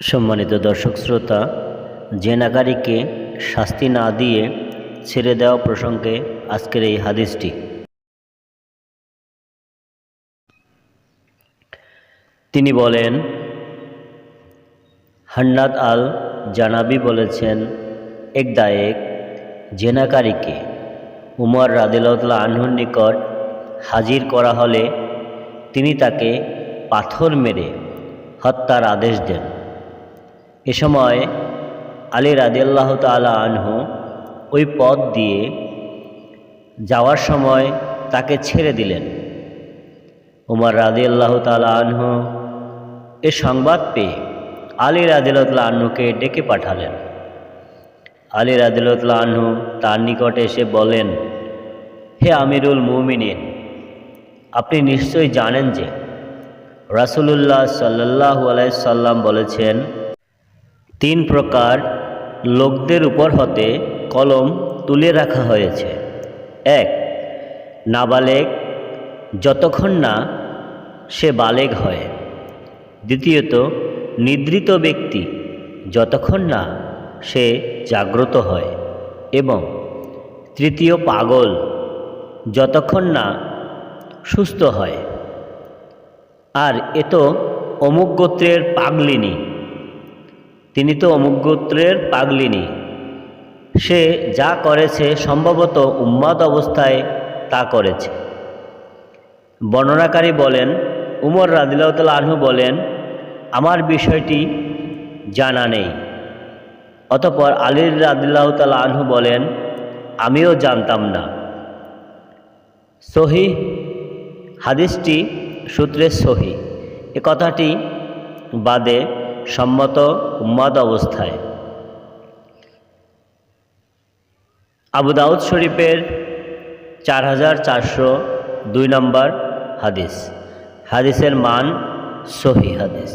সম্মানিত দর্শক শ্রোতা, জেনাকারীকে শাস্তি না দিয়ে ছেড়ে দেওয়া প্রসঙ্গে আজকের এই হাদিসটি। তিনি বলেন, হান্নাদ আল জানাবি বলেছেন, এক দায়েক জেনাকারীকে উমর রাদিল্লা আনহুর নিকট হাজির করা হলে তিনি তাকে পাথর মেরে হত্যার আদেশ দেন। এ সময় আলী রাদিয়াল্লাহ তালা আনহু ওই পথ দিয়ে যাওয়ার সময় তাকে ছেড়ে দিলেন। উমর রাদিয়াল্লাহ তালা আনহু এ সংবাদ পেয়ে আলী রাদিল্লাহ আনহুকে ডেকে পাঠালেন। আলী রাদিল্লাহ আনহু তার নিকটে এসে বলেন, হে আমিরুল মুমিনিন, আপনি নিশ্চয়ই জানেন যে রাসুলুল্লাহ সাল্লাহ আলাইসাল্লাম বলেছেন তিন প্রকার লোকদের উপর হতে কলম তুলে রাখা হয়েছে। এক নাবালেগ যতক্ষণ না সে বালেগ হয়। দ্বিতীয়ত, নিদ্রিত ব্যক্তি, যতক্ষণ না সে জাগ্রত হয়। এবং তৃতীয়, পাগল, যতক্ষণ না সুস্থ হয়। আর এ তো অমুক গোত্রের পাগলিনী। তিনি তো অমুক গোত্রের পাগলিনী। সে যা করেছে সম্ভবত উম্মাদ অবস্থায় তা করেছে। বর্ণনাকারী বলেন, উমর রাদিল্লাহতাল আনহু বলেন, আমার বিষয়টি জানা নেই। অতপর আলীর রাদিল্লাহ তাল আনহু বলেন, আমিও জানতাম না। সহি হাদিসটি সূত্রে সহি এ কথাটি বাদে সম্মত উম্মাদ অবস্থায়। আবু দাউদ শরীফের চার হাজার চারশো দুই নম্বর হাদিস। হাদিসের মান সহি হাদিস।